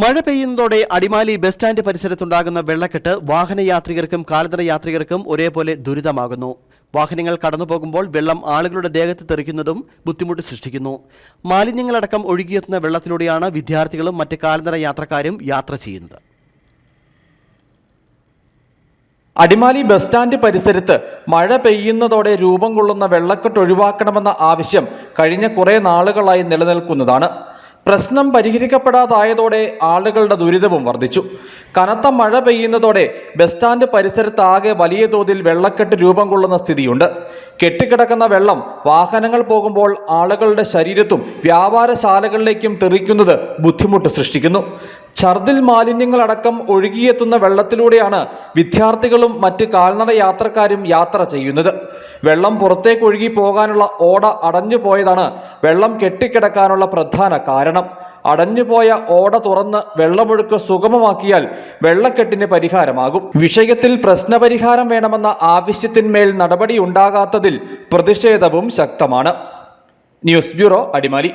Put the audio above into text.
മഴ പെയ്യുന്നതോടെ Adimali bus stand പരിസരത്തുണ്ടാകുന്ന വെള്ളക്കെട്ട് വാഹനയാത്രികർക്കും കാൽനട യാത്രികർക്കും ഒരേപോലെ ദുരിതമാകുന്നു. വാഹനങ്ങൾ കടന്നുപോകുമ്പോൾ വെള്ളം ആളുകളുടെ ദേഹത്ത് തെറിക്കുന്നതും ബുദ്ധിമുട്ട് സൃഷ്ടിക്കുന്നു. മാലിന്യങ്ങളടക്കം ഒഴുകിയെത്തുന്ന വെള്ളത്തിലൂടെയാണ് വിദ്യാർത്ഥികളും മറ്റ് കാൽനട യാത്രക്കാരും യാത്ര ചെയ്യുന്നത്. അടിമാലി ബസ് സ്റ്റാൻഡ് പരിസരത്ത് മഴ പെയ്യുന്നതോടെ രൂപം കൊള്ളുന്ന വെള്ളക്കെട്ട് ഒഴിവാക്കണമെന്ന ആവശ്യം കഴിഞ്ഞ കുറേ നാളുകളായി നിലനിൽക്കുന്നതാണ്. പ്രശ്നം പരിഹരിക്കപ്പെടാതായതോടെ ആളുകളുടെ ദുരിതവും വർദ്ധിച്ചു. കനത്ത മഴ പെയ്യുന്നതോടെ ബസ് സ്റ്റാൻഡ് പരിസരത്ത് ആകെ വലിയ തോതിൽ വെള്ളക്കെട്ട് രൂപം കൊള്ളുന്ന സ്ഥിതിയുണ്ട്. കെട്ടിക്കിടക്കുന്ന വെള്ളം വാഹനങ്ങൾ പോകുമ്പോൾ ആളുകളുടെ ശരീരത്തും വ്യാപാരശാലകളിലേക്കും തെറിക്കുന്നത് ബുദ്ധിമുട്ട് സൃഷ്ടിക്കുന്നു. ഛർദിൽ മാലിന്യങ്ങളടക്കം ഒഴുകിയെത്തുന്ന വെള്ളത്തിലൂടെയാണ് വിദ്യാർത്ഥികളും മറ്റ് കാൽനട യാത്രക്കാരും യാത്ര ചെയ്യുന്നത്. വെള്ളം പുറത്തേക്ക് ഒഴുകി പോകാനുള്ള ഓട അടഞ്ഞു പോയതാണ് വെള്ളം കെട്ടിക്കിടക്കാനുള്ള പ്രധാന കാരണം. അടഞ്ഞുപോയ ഓട തുറന്ന് വെള്ളമൊഴുക്ക് സുഗമമാക്കിയാൽ വെള്ളക്കെട്ടിന് പരിഹാരമാകും. വിഷയത്തിൽ പ്രശ്നപരിഹാരം വേണമെന്ന ആവശ്യത്തിന്മേൽ നടപടി ഉണ്ടാകാത്തതിൽ പ്രതിഷേധവും ശക്തമാണ്. News bureau Adimali.